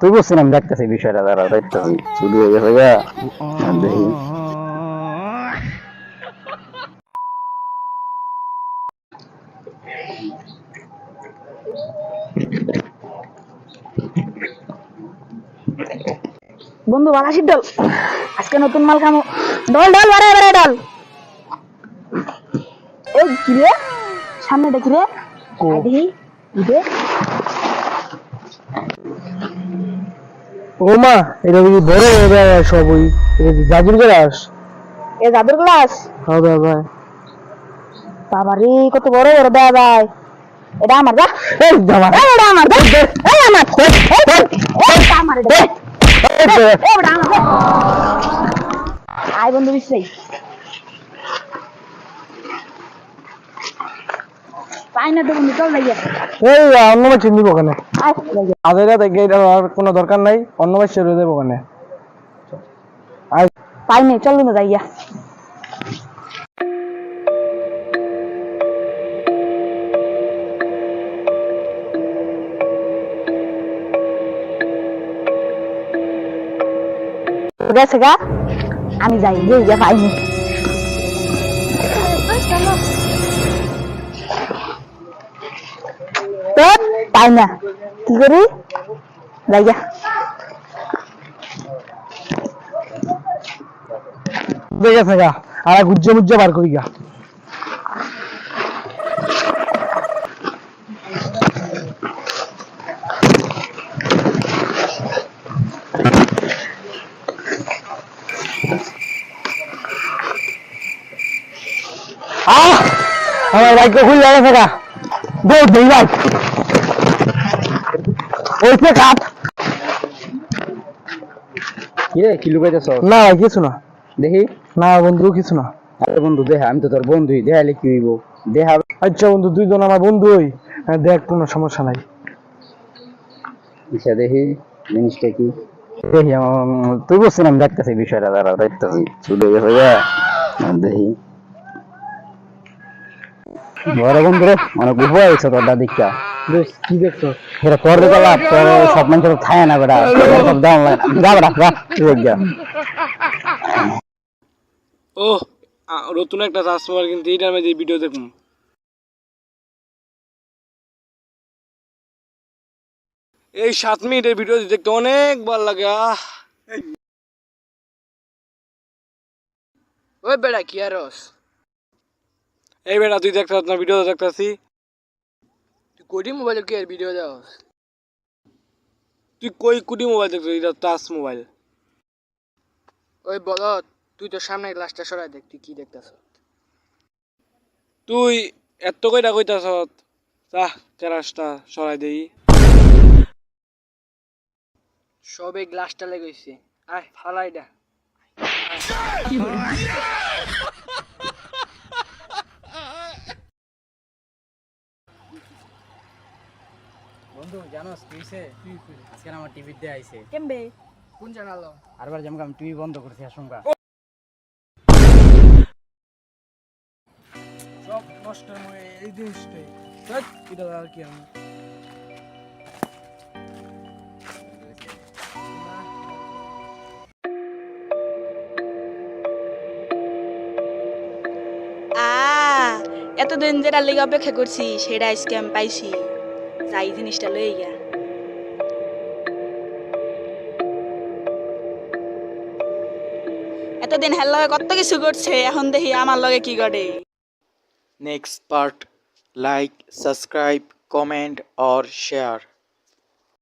তুই বলছিস আমি দেখতেছি বিষয়টা দেখতেছি। শুরু হয়ে গেছে গা। দেখি বন্ধু বালাসির ডল আজকে নতুন মাল খামো। ডল ডল বারে বারে ডল এই কি রে? সামনে দেখি রে? আয় দেখি ইদে ও মা এটা কি বড় হয়ে যায় সব ওই এটা কি জাদুর গ্লাস? এ জাদুর গ্লাস? ভাই বাবা রে কত বড় বড় দেয় ভাই এটা আমার দা এটা আমার। দা এই আমার। এই, এটা আমার এটা। এই, এটা আমার। দে। আয় বন্ধু বিশ্রাই পাই না চল লাগিয়ে এই অন্য মাছ নিব ওখানে আয় থেকে এটা আর কোনো দরকার নাই অন্য মাছ ছেড়ে দেবো ওখানে আয়। পাই নাই চল বন্ধু যাইয়া। গেছে গা? আমি যাই যে পাইনি পাই না কি করি যাইয়া দেখে থাকা আর গুজ্জে মুজ্জে বার করি গা আমার বাইকটা খুলে যাবে থাকা দৌড় দেই বাইক ওইতে কাট কি রে কি লুকাইতেছ না ভাই কিছু না। দেখি। না বন্ধু কিছু না। আরে বন্ধু দেখা আমি তো তোর বন্ধুই। দেখাইলে কি হইব? দেখা আচ্ছা বন্ধু দুইজন আমার হ্যাঁ, দেখ কোনো সমস্যা নাই। দেখি জিনিসটা কি? দেখি তুই বলছিস দেখতেছি বিষয়টা দাঁড়া দেখতেছি। হয়ে গেছে দেখি। বড় অনেক উপর হয়েছে তোর দাদিকা বেশ কি দেখছ? এটা তোর দিকে লাভ তোর সব মানুষের খায় না বেটা। সব দাম লাগে যা বেটা যা যা। ও নতুন একটা কাস্টমার কিন্তু এইটার মধ্যে ভিডিও দেখুন। এই সাত মিনিটের ভিডিও দেখতে অনেক ভালো লাগে ওই বেড়া কি আরস এই বেটা তুই দেখতে না ভিডিও দেখতেছি তুই কোটি মোবাইলে কি আর ভিডিও দাওস তুই কই কুটি মোবাইল দেখছিস এটা টাচ মোবাইল ওই বল তুই তো সামনে গ্লাসটা সরাই দেখ তুই কি দেখতাছ? তুই এত কইটা কইতাছ? চাহ কেরাসটা সরাই দেই। সবে গ্লাসটা লেগেছে আয় ফালাই দা। বন্ধু জানোস কি হইছে আজকে আমার টিভিতে আইছে। কেমবে? কোন জানালো আরবার যেমন আমি টিভি বন্ধ করছি আশঙ্কা সব নষ্ট হয়ে এই জিনিসটাই। এটা আর কি আমি? এতদিন যেটা লেগে অপেক্ষা করছি সেটা আজকে আমি পাইছি। যাই জিনিসটা লয়ে গিয়া এতদিন হের লগে কত কিছু করছে এখন দেখি আমার লগে কি করে next part like subscribe comment or share.